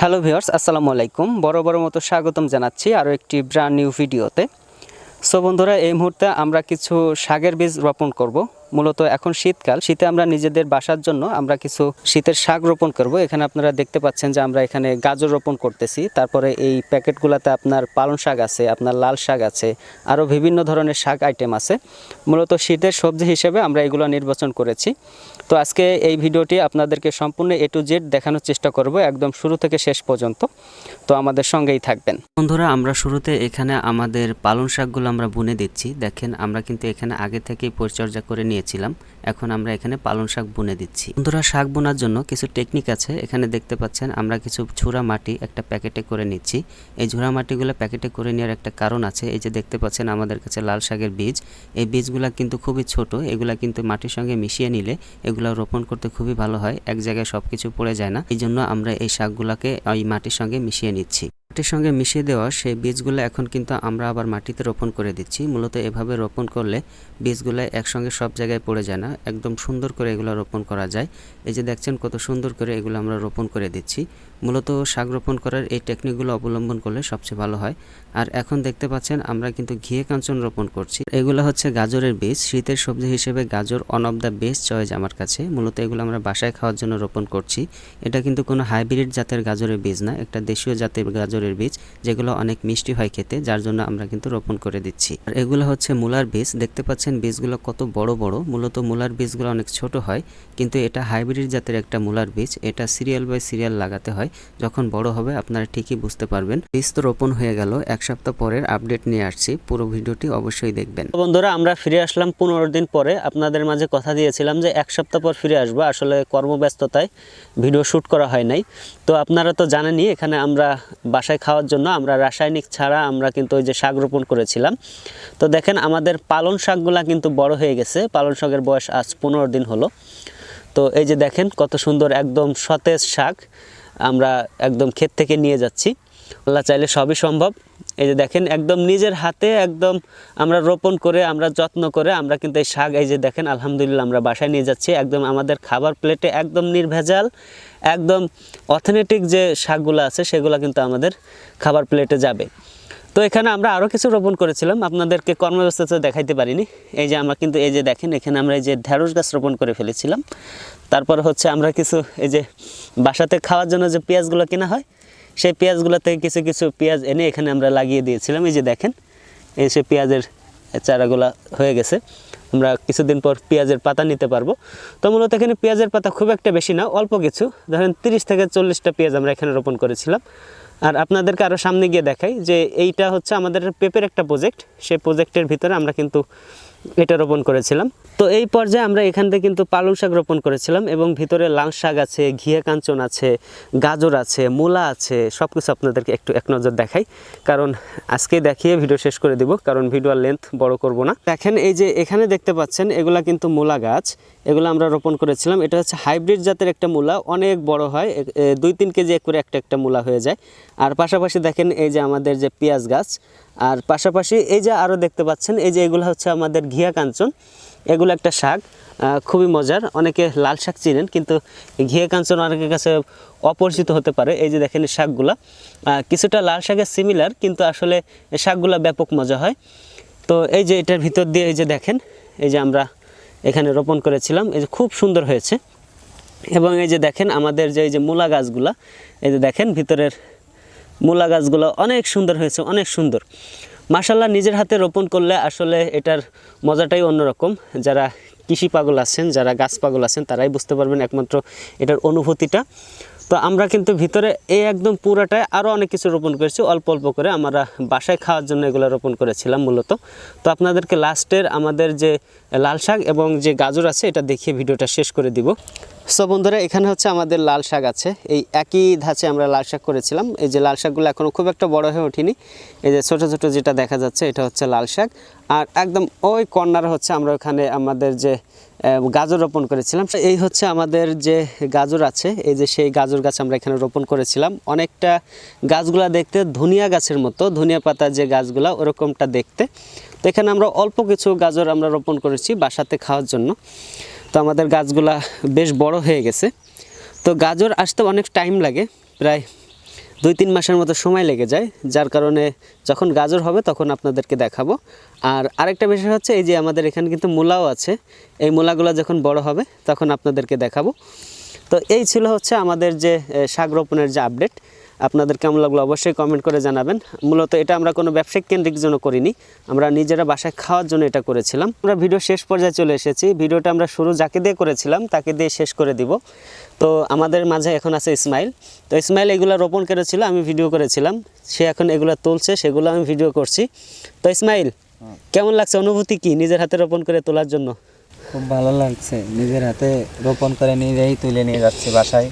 Hello viewers আসসালামু আলাইকুম। বড় বড় মতো স্বাগতম জানাচ্ছি আরও একটি ব্র্যান্ড নিউ ভিডিওতে সো বন্ধুরা, এই মুহূর্তে আমরা কিছু শাকের বীজ রোপণ করব। মূলত এখন শীতকাল। শীতে আমরা নিজেদের বাসার জন্য আমরা কিছু শীতের শাক রোপণ করব। এখানে আপনারা দেখতে পাচ্ছেন যে আমরা এখানে গাজর রোপণ করতেছি। তারপরে এই প্যাকেটগুলোতে আপনার পালং শাক আছে, আপনার লাল শাক আছে, আরও বিভিন্ন ধরনের শাক আইটেম আছে। মূলত শীতের সবজি হিসেবে আমরা এগুলো নির্বাচন করেছি। তো আজকে এই ভিডিওটি আপনাদেরকে সম্পূর্ণ এ টু জেড দেখানোর চেষ্টা করব একদম শুরু থেকে শেষ পর্যন্ত। তো আমাদের সঙ্গেই থাকবেন। বন্ধুরা, আমরা শুরুতে এখানে আমাদের পালং শাকগুলো আমরা বুনে দিচ্ছি। দেখেন, আমরা কিন্তু এখানে আগে থেকেই পরিচর্যা করে নিয়েছিলাম এখন আমরা এখানে পালং শাক বুনে দিচ্ছি। বন্ধুরা, শাক বোনার জন্য কিছু টেকনিক আছে। এখানে দেখতে পাচ্ছেন, আমরা কিছু ঝুরা মাটি একটা প্যাকেটে করে নিচ্ছি। এই ঝুরা মাটিগুলো প্যাকেটে করে নেওয়ার একটা কারণ আছে। এই যে দেখতে পাচ্ছেন, আমাদের কাছে লাল শাকের বীজ। এই বীজগুলা কিন্তু খুবই ছোট। এগুলা কিন্তু মাটির সঙ্গে মিশিয়ে নিলে এগুলা রোপণ করতে খুবই ভালো হয়। এক জায়গায় সব কিছু পড়ে যায় না। এই জন্য আমরা এই শাকগুলাকে ওই মাটির সঙ্গে মিশিয়ে নিচ্ছি। মাটির সঙ্গে মিশিয়ে দেওয়া সেই বীজগুলো এখন কিন্তু আমরা আবার মাটিতে রোপণ করে দিচ্ছি। মূলত এভাবে রোপণ করলে বীজগুলো একসঙ্গে সব জায়গায় পড়ে যায় না। একদম সুন্দর করে এগুলো রোপণ করা যায়। এই যে দেখছেন কত সুন্দর করে এগুলো আমরা রোপণ করে দিচ্ছি। মূলত শাক রোপণ করার এই টেকনিকগুলো অবলম্বন করলে সবচেয়ে ভালো হয়। আর এখন দেখতে পাচ্ছেন আমরা কিন্তু ঘিয়ে কাঞ্চন রোপণ করছি। এগুলো হচ্ছে গাজরের বীজ। শীতের সবজি হিসেবে গাজর one of the best choice আমার কাছে। মূলত এগুলো আমরা বাসায় খাওয়ার জন্য রোপণ করছি। এটা কিন্তু কোনো হাইব্রিড জাতের গাজরের বীজ না, একটা দেশীয় জাতের গাজরের বীজ, যেগুলো অনেক মিষ্টি হয় খেতে, যার জন্য আমরা কিন্তু রোপণ করে দিচ্ছি। আর এগুলো হচ্ছে মূলার বীজ। দেখতে পাচ্ছেন বীজগুলো কত বড় বড়। মূলত মূলার বীজগুলো অনেক ছোট হয়, কিন্তু এটা হাইব্রিড জাতের একটা মূলার বীজ। এটা সিরিয়াল বাই সিরিয়াল লাগাতে হয়। যখন বড় হবে আপনারা ঠিকই বুঝতে পারবেন। বীজ তো রোপণ হয়ে গেল, এক সপ্তাহ পরের আপডেট নিয়ে আসছি, পুরো ভিডিওটি অবশ্যই দেখবেন। বন্ধুরা, আমরা ফিরে আসলাম পনেরো দিন পরে। আপনাদের মাঝে কথা দিয়েছিলাম যে এক সপ্তাহ পর ফিরে আসব, আসলে কর্মব্যস্ততায় ভিডিও শ্যুট করা হয় নাই। তো আপনারা তো জানেনই, এখানে আমরা বাসায় খাওয়ার জন্য আমরা রাসায়নিক ছাড়া আমরা কিন্তু ওই যে শাক রোপণ করেছিলাম। তো দেখেন, আমাদের পালন শাকগুলা কিন্তু বড় হয়ে গেছে। পালন শাকের বয়স আজ পনেরো দিন হলো। তো এই যে দেখেন, কত সুন্দর একদম সতেজ শাক। আমরা একদম ক্ষেত থেকে নিয়ে যাচ্ছি। আল্লাহ চাইলে সবই সম্ভব। এই যে দেখেন, একদম নিজের হাতে একদম আমরা রোপণ করে, আমরা যত্ন করে আমরা কিন্তু এই শাক, এই যে দেখেন, আলহামদুলিল্লাহ আমরা বাসায় নিয়ে যাচ্ছি। একদম আমাদের খাবার প্লেটে একদম নির্ভেজাল, একদম অথেনেটিক যে শাকগুলো আছে, সেগুলো কিন্তু আমাদের খাবার প্লেটে যাবে। তো এখানে আমরা আরও কিছু রোপণ করেছিলাম। আপনাদেরকে কর্মব্যস্ততা দেখাইতে পারিনি। এই যে আমরা কিন্তু, এই যে দেখেন, এখানে আমরা এই যে ঢেঁড়স গাছ রোপণ করে ফেলেছিলাম। তারপর হচ্ছে আমরা কিছু, এই যে বাসাতে খাওয়ার জন্য যে পেঁয়াজগুলো কেনা হয়, সেই পেঁয়াজগুলো থেকে কিছু কিছু পেঁয়াজ এনে এখানে আমরা লাগিয়ে দিয়েছিলাম। এই যে দেখেন, এই সে পেঁয়াজের চারাগুলা হয়ে গেছে। আমরা কিছুদিন পর পেঁয়াজের পাতা নিতে পারব। তো মূলত এখানে পেঁয়াজের পাতা খুব একটা বেশি না, অল্প কিছু। ধরেন তিরিশ থেকে চল্লিশটা পেঁয়াজ আমরা এখানে রোপণ করেছিলাম। আর আপনাদেরকে আরও সামনে গিয়ে দেখাই যে এইটা হচ্ছে আমাদের পেপের একটা প্রজেক্ট সেই প্রোজেক্টের ভিতরে আমরা কিন্তু এটা রোপণ করেছিলাম। তো এই পর্যায়ে আমরা এখান থেকে কিন্তু পালং শাক রোপণ করেছিলাম এবং ভিতরে লাল শাক আছে, ঘিয়ে কাঞ্চন আছে, গাজর আছে, মূলা আছে সব কিছু আপনাদেরকে একটু এক নজর দেখাই। কারণ আজকে দেখিয়ে ভিডিও শেষ করে দিব, কারণ ভিডিওর লেন্থ বড় করব না। দেখেন এই যে এখানে দেখতে পাচ্ছেন, এগুলা কিন্তু মূলা গাছ। এগুলো আমরা রোপণ করেছিলাম। এটা হচ্ছে হাইব্রিড জাতের একটা মূলা, অনেক বড় হয় দুই তিন কেজি এক করে একটা একটা মূলা হয়ে যায়। আর পাশাপাশি দেখেন এই যে আমাদের যে পেঁয়াজ গাছ, আর পাশাপাশি এই যে আরও দেখতে পাচ্ছেন, এই যে এগুলো হচ্ছে আমাদের ঘিয়া কাঞ্চন। এগুলো একটা শাক খুবই মজার। অনেকে লাল শাক চিনেন, কিন্তু ঘিয়ে কাঞ্চন অনেকের কাছে অপরিচিত হতে পারে। এই যে দেখেন শাকগুলা। কিছুটা লাল শাকের সিমিলার কিন্তু আসলে শাকগুলা ব্যাপক মজা হয়। তো এই যে এটার ভিতর দিয়ে এই যে দেখেন, এই যে আমরা এখানে রোপণ করেছিলাম, এই যে খুব সুন্দর হয়েছে। এবং এই যে দেখেন আমাদের যে এই যে মূলা গাছগুলা, এই যে দেখেন ভিতরের মূলা গাছগুলো অনেক সুন্দর হয়েছে, অনেক সুন্দর। মাশাল্লাহ নিজের হাতে রোপণ করলে আসলে এটার মজাটাই অন্যরকম। যারা কৃষি পাগল আছেন, যারা গাছ পাগল আছেন, তারাই বুঝতে পারবেন একমাত্র এটার অনুভূতিটা। তো আমরা কিন্তু ভিতরে এই একদম পুরাটায় আরও অনেক কিছু রোপণ করেছি। অল্প অল্প করে আমরা বাসায় খাওয়ার জন্য এগুলো রোপণ করেছিলাম মূলত। তো আপনাদেরকে লাস্টের আমাদের যে লাল শাক এবং যে গাজর আছে, এটা দেখিয়ে ভিডিওটা শেষ করে দিব। সো বন্ধুরা, এখানে হচ্ছে আমাদের লাল শাক আছে। এই একই ধাঁচে আমরা লাল শাক করেছিলাম। এই যে লাল শাকগুলো এখনও খুব একটা বড় হয়ে ওঠেনি। এই যে ছোটো ছোটো যেটা দেখা যাচ্ছে, এটা হচ্ছে লাল শাক। আর একদম ওই কর্নার হচ্ছে আমরা ওখানে আমাদের যে গাজর রোপণ করেছিলাম। এই হচ্ছে আমাদের যে গাজর আছে, এই যে সেই গাজর গাছ আমরা এখানে রোপণ করেছিলাম। অনেকটা গাছগুলা দেখতে ধনিয়া গাছের মতো, ধনিয়া পাতা যে গাছগুলা, ওরকমটা দেখতে। তো এখানে আমরা অল্প কিছু গাজর আমরা রোপণ করেছি বাসাতে খাওয়ার জন্য। তো আমাদের গাছগুলা বেশ বড় হয়ে গেছে। তো গাজর আসতে অনেক টাইম লাগে, প্রায় দুই তিন মাসের মতো সময় লেগে যায়, যার কারণে যখন গাজর হবে তখন আপনাদেরকে দেখাবো। আর আরেকটা বিষয় হচ্ছে এই যে আমাদের এখানে কিন্তু মূলাও আছে, এই মূলাগুলো যখন বড় হবে তখন আপনাদেরকে দেখাবো। তো এই ছিল হচ্ছে আমাদের যে শাক রোপণের যে আপডেট আপনাদের কেমন লাগল অবশ্যই কমেন্ট করে জানাবেন। মূলত এটা আমরা কোনো ব্যবসায়িক কেন্দ্রিক জন্য করিনি আমরা নিজেরা বাসায় খাওয়ার জন্য এটা করেছিলাম। আমরা ভিডিও শেষ পর্যায়ে চলে এসেছি ভিডিওটা আমরা শুরু যাকে দিয়ে করেছিলাম তাকে দিয়ে শেষ করে দিব। তো আমাদের মাঝে এখন আছে ইসমাইল তো ইসমাইল এগুলো রোপণ করেছিল আমি ভিডিও করেছিলাম সে এখন এগুলো তুলছে সেগুলো আমি ভিডিও করছি। তো ইসমাইল কেমন লাগছে? অনুভূতি কি নিজের হাতে রোপণ করে তোলার জন্য? খুব ভালো লাগছে নিজের হাতে রোপণ করে নিজেই তুলে নিয়ে যাচ্ছি বাসায়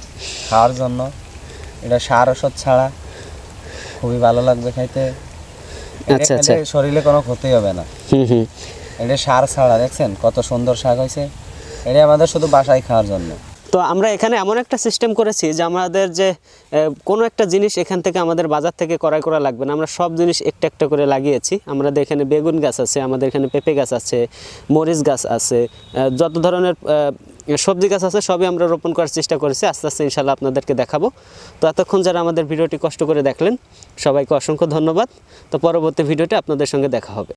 খাওয়ার জন্য। এটা সার ওষুধ ছাড়া খুবই ভালো লাগবে খাইতে। আচ্ছা, আচ্ছা। শরীরে কোনো ক্ষতি হবে না। হুম হুম। এটা সার ছাড়া দেখছেন? কত সুন্দর শাক হয়েছে এটা আমাদের শুধু বাসায় খাওয়ার জন্য। তো আমরা এখানে এমন একটা সিস্টেম করেছি যে আমাদের যে কোনো একটা জিনিস এখান থেকে আমাদের বাজার থেকে ক্রয় করা লাগবে না। আমরা সব জিনিস একটা একটা করে লাগিয়েছি। আমাদের এখানে বেগুন গাছ আছে আমাদের এখানে পেঁপে গাছ আছে মরিচ গাছ আছে যত ধরনের সবজি গাছ আছে, সবই আমরা রোপণ করার চেষ্টা করেছি। আস্তে আস্তে ইনশাল্লাহ আপনাদেরকে দেখাবো। তো এতক্ষণ যারা আমাদের ভিডিওটি কষ্ট করে দেখলেন, সবাইকে অসংখ্য ধন্যবাদ। তো পরবর্তী ভিডিওটি আপনাদের সঙ্গে দেখা হবে।